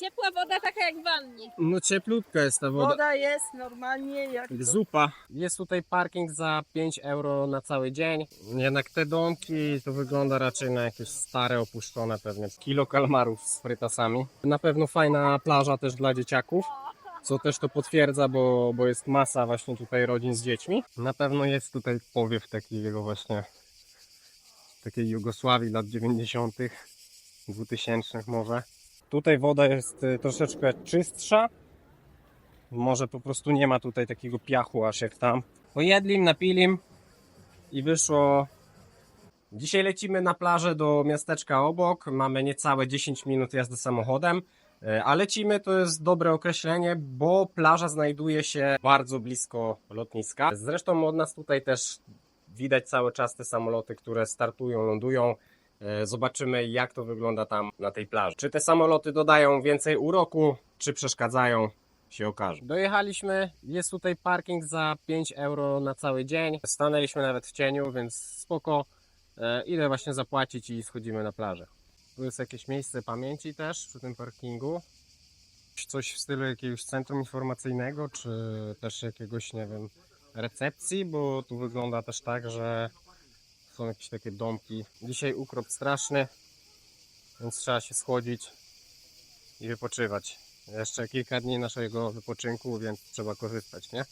Ciepła woda taka jak w wannie. No cieplutka jest ta woda. Woda jest normalnie jak Jak zupa. Jest tutaj parking za 5 euro na cały dzień. Jednak te domki to wygląda raczej na jakieś stare, opuszczone pewnie. Kilo kalmarów z frytasami. Na pewno fajna plaża też dla dzieciaków. Co też to potwierdza, bo, bo jest masa właśnie tutaj rodzin z dziećmi. Na pewno jest tutaj powiew takiego właśnie takiej Jugosławii lat 90., 2000 może. Tutaj woda jest y, troszeczkę czystsza, może po prostu nie ma tutaj takiego piachu aż jak tam. Pojedlim, napilim i wyszło. Dzisiaj lecimy na plażę do miasteczka obok. Mamy niecałe 10 minut jazdy samochodem. E, A lecimy to jest dobre określenie, bo plaża znajduje się bardzo blisko lotniska. Zresztą od nas tutaj też widać cały czas te samoloty, które startują, lądują. E, Zobaczymy, jak to wygląda tam na tej plaży. Czy te samoloty dodają więcej uroku, czy przeszkadzają, się okaże. Dojechaliśmy, jest tutaj parking za 5 euro na cały dzień. Stanęliśmy nawet w cieniu, więc spoko. E, Idę właśnie zapłacić i schodzimy na plażę. Tu jest jakieś miejsce pamięci też przy tym parkingu. Coś w stylu jakiegoś centrum informacyjnego, czy też jakiegoś, nie wiem, recepcji, bo tu wygląda też tak, że są jakieś takie domki. Dzisiaj ukrop straszny, więc trzeba się schłodzić i wypoczywać. Jeszcze kilka dni naszego wypoczynku, więc trzeba korzystać, nie?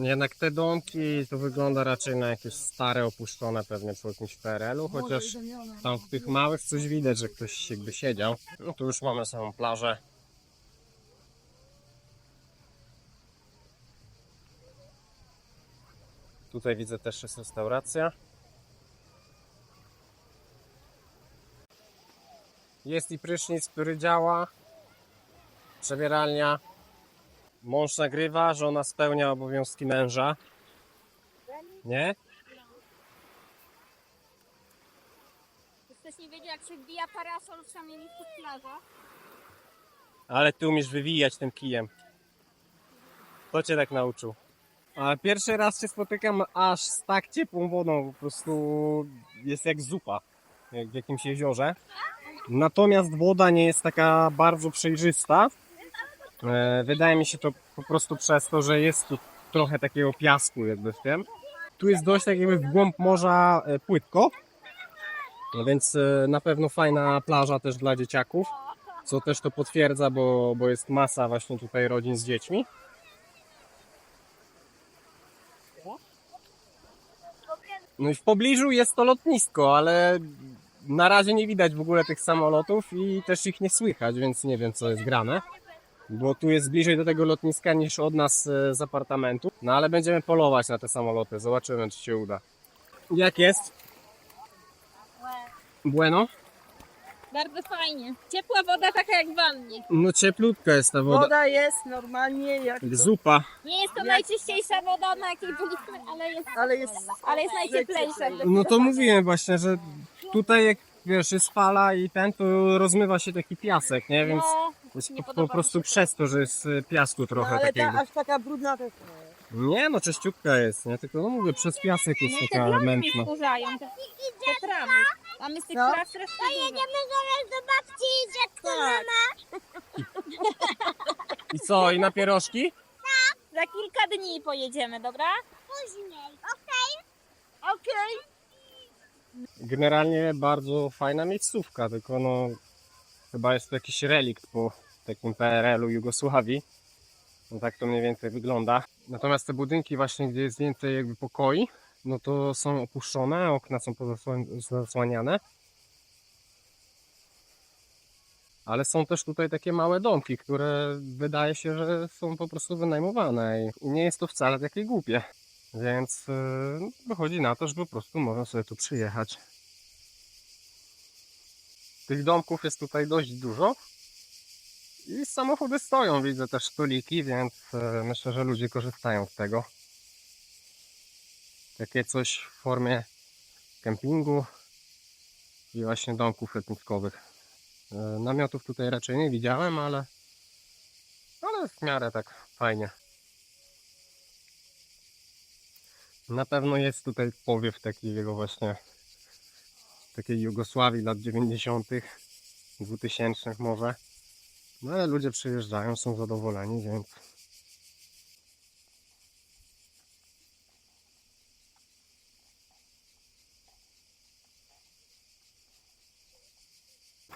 Jednak te domki to wygląda raczej na jakieś stare, opuszczone pewnie po jakimś PRL-u, chociaż tam w tych małych coś widać, że ktoś jakby siedział. No tu już mamy samą plażę. Tutaj widzę też jest restauracja. Jest i prysznic, który działa. Przebieralnia. Mąż nagrywa, żona spełnia obowiązki męża. Nie? Ktoś nie wiedział jak się wbija parasol w miejscu plaża. Ale ty umiesz wywijać tym kijem. Kto cię tak nauczył? Pierwszy raz się spotykam aż z tak ciepłą wodą, po prostu jest jak zupa, jak w jakimś jeziorze. Natomiast woda nie jest taka bardzo przejrzysta. E, Wydaje mi się to po prostu przez to, że jest tu trochę takiego piasku jakby w tym. Tu jest dość tak jakby w głąb morza e, płytko, no więc e, na pewno fajna plaża też dla dzieciaków co też to potwierdza, bo, bo jest masa właśnie tutaj rodzin z dziećmi. No i w pobliżu jest to lotnisko, ale na razie nie widać w ogóle tych samolotów i też ich nie słychać, więc nie wiem co jest grane. Bo tu jest bliżej do tego lotniska niż od nas e, z apartamentu. No ale będziemy polować na te samoloty, zobaczymy czy się uda. Jak jest? Bueno? Bardzo fajnie. Ciepła woda taka jak w wannie. No cieplutka jest ta woda. Woda jest normalnie jak Jak zupa. Nie jest to najczyściejsza woda, na jakiej byliśmy, ale jest, ale jest ale jest najcieplejsza. No to mówiłem właśnie, że tutaj jak wiesz, jest fala i ten, to rozmywa się taki piasek, nie? Więc No, jest nie po, podoba po mi prostu się przez to, że jest y, piasku no, trochę ale takiego. ta, aż taka brudna też nie. Nie no, czyściutka jest, nie? Tylko no mówię, przez piasek jest No i te taka plamy mi mętna. wkurzają. Te, te tramy. Mamy z tych No. traw strasznie dużo. zaraz do babci, dziecko Tak. I co, i na pierożki? Za kilka dni pojedziemy, dobra? później. Okej. Generalnie bardzo fajna miejscówka, tylko no chyba jest to jakiś relikt po takim PRL-u Jugosławii. No tak to mniej więcej wygląda. Natomiast te budynki właśnie, gdzie jest więcej jakby pokoi, no to są opuszczone, okna są zasłaniane. Ale są też tutaj takie małe domki, które wydaje się, że są po prostu wynajmowane i nie jest to wcale takie głupie. Więc yy, wychodzi na to, że po prostu można sobie tu przyjechać. Tych domków jest tutaj dość dużo. I samochody stoją, widzę też stoliki, więc e, myślę, że ludzie korzystają z tego. Takie coś w formie kempingu i właśnie domków letniskowych. E, Namiotów tutaj raczej nie widziałem, ale, ale w miarę tak fajnie. Na pewno jest tutaj powiew takiego właśnie takiej Jugosławii lat 90., 2000 może. No ale ludzie przyjeżdżają, są zadowoleni, więc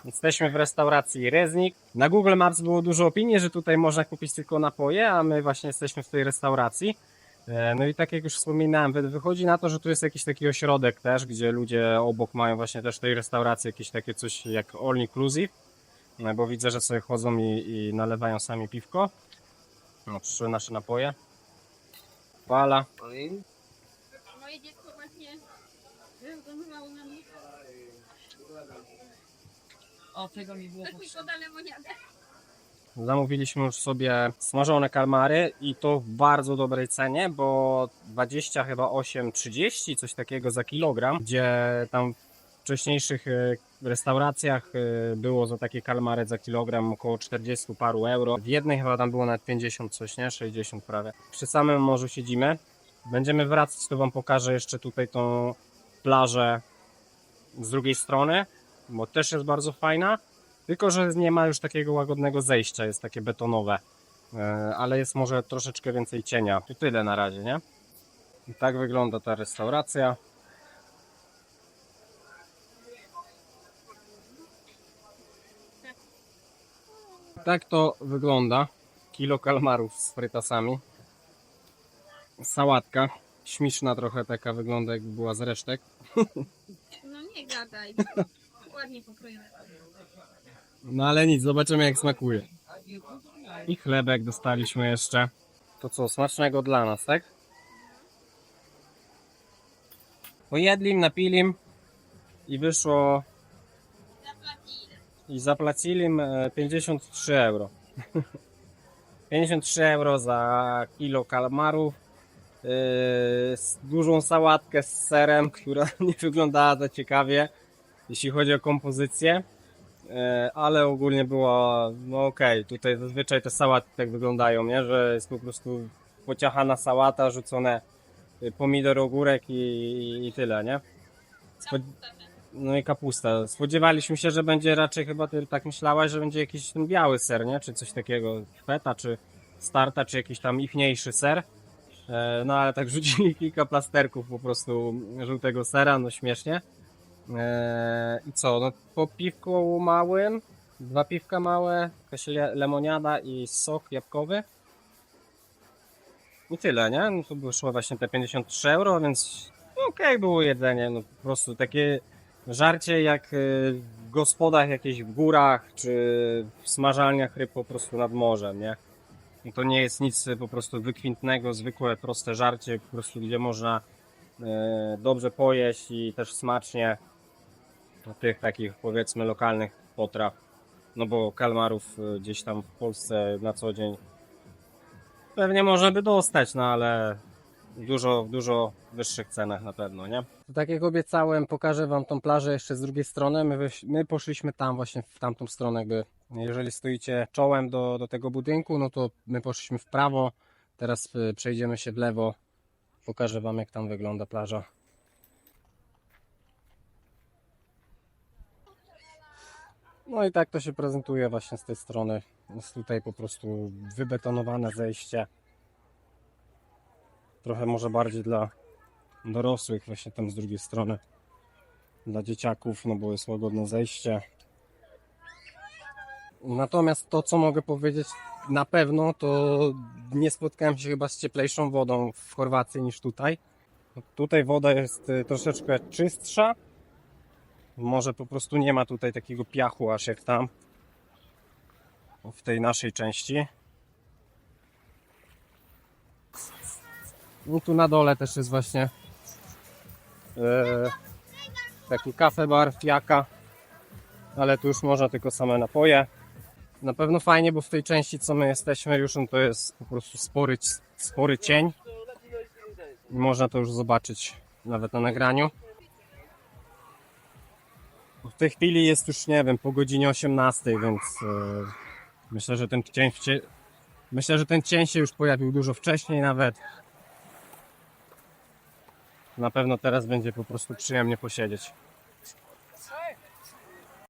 Jesteśmy w restauracji Reznik. Na Google Maps było dużo opinii, że tutaj można kupić tylko napoje, a my właśnie jesteśmy w tej restauracji. E, No i tak jak już wspominałem, wy- wychodzi na to, że tu jest jakiś taki ośrodek też, gdzie ludzie obok mają właśnie też w tej restauracji jakieś takie coś jak all inclusive. No, bo widzę, że sobie chodzą i, i nalewają sami piwko. No, przyszły nasze napoje. Fala. Moje dziecko właśnie wyglądało na mnie. O, tego mi było. Zamówiliśmy już sobie smażone kalmary i to w bardzo dobrej cenie, bo 20 chyba 8,30 coś takiego za kilogram, gdzie tam w wcześniejszych e, restauracjach e, było za takie kalmary za kilogram około 40 paru euro. W jednej chyba tam było nawet 50 coś, nie? 60 prawie. Przy samym morzu siedzimy. Będziemy wracać, to wam pokażę jeszcze tutaj tą plażę z drugiej strony, bo też jest bardzo fajna. Tylko, że nie ma już takiego łagodnego zejścia, jest takie betonowe. E, Ale jest może troszeczkę więcej cienia. To tyle na razie, nie? I tak wygląda ta restauracja. Tak to wygląda. Kilo kalmarów z frytasami. Sałatka. Śmieszna trochę taka wygląda jakby była z resztek. No nie gadaj. Ładnie pokrojone. No ale nic, zobaczymy jak smakuje. I chlebek dostaliśmy jeszcze. To co, smacznego dla nas, tak? Pojedlim, napilim i wyszło i zapłacili e, 53 euro. 53 euro za kilo kalmarów. yy, Z dużą sałatkę z serem, która nie wyglądała za ciekawie, jeśli chodzi o kompozycję. E, Ale ogólnie była, no okej, tutaj zazwyczaj te sałaty tak wyglądają, nie? Że jest po prostu pociachana sałata, rzucone y, pomidor, ogórek i, i tyle, nie? Spod... No i kapusta. Spodziewaliśmy się, że będzie raczej chyba ty tak myślałaś, że będzie jakiś ten biały ser, nie? Czy coś takiego, feta, czy starta, czy jakiś tam ichniejszy ser. E, No ale tak rzucili kilka plasterków po prostu żółtego sera, no śmiesznie. E, I co, no po piwku małym, dwa piwka małe, jakaś le- lemoniada i sok jabłkowy. I tyle, nie? No to wyszło właśnie te 53 euro, więc okej było jedzenie, no po prostu takie żarcie jak y, w gospodach jakichś w górach, czy w smażalniach ryb po prostu nad morzem, nie? No to nie jest nic po prostu wykwintnego, zwykłe, proste żarcie, po prostu gdzie można e, dobrze pojeść i też smacznie tych takich powiedzmy lokalnych potraw. No bo kalmarów y, gdzieś tam w Polsce na co dzień pewnie można by dostać, no ale dużo, dużo wyższych cenach na pewno, nie? Tak jak obiecałem, pokażę Wam tą plażę jeszcze z drugiej strony. My, my poszliśmy tam właśnie w tamtą stronę, jakby jeżeli stoicie czołem do, do tego budynku, no to my poszliśmy w prawo, teraz y, przejdziemy się w lewo. Pokażę Wam jak tam wygląda plaża. No i tak to się prezentuje właśnie z tej strony. Jest tutaj po prostu wybetonowane zejście. Trochę może bardziej dla dorosłych, właśnie tam z drugiej strony. Dla dzieciaków, no bo jest łagodne zejście. Natomiast to, co mogę powiedzieć na pewno, to nie spotkałem się chyba z cieplejszą wodą w Chorwacji niż tutaj. Tutaj woda jest y, troszeczkę czystsza. Może po prostu nie ma tutaj takiego piachu aż jak tam w tej naszej części. No tu na dole też jest właśnie e, taki kafe bar, fiaka, ale tu już można tylko same napoje. Na pewno fajnie, bo w tej części co my jesteśmy już no to jest po prostu spory, spory cień. Można to już zobaczyć nawet na nagraniu. W tej chwili jest już, nie wiem, po godzinie 18, więc e, myślę, że ten cień, myślę, że ten cień się już pojawił dużo wcześniej nawet. Na pewno teraz będzie po prostu przyjemnie posiedzieć.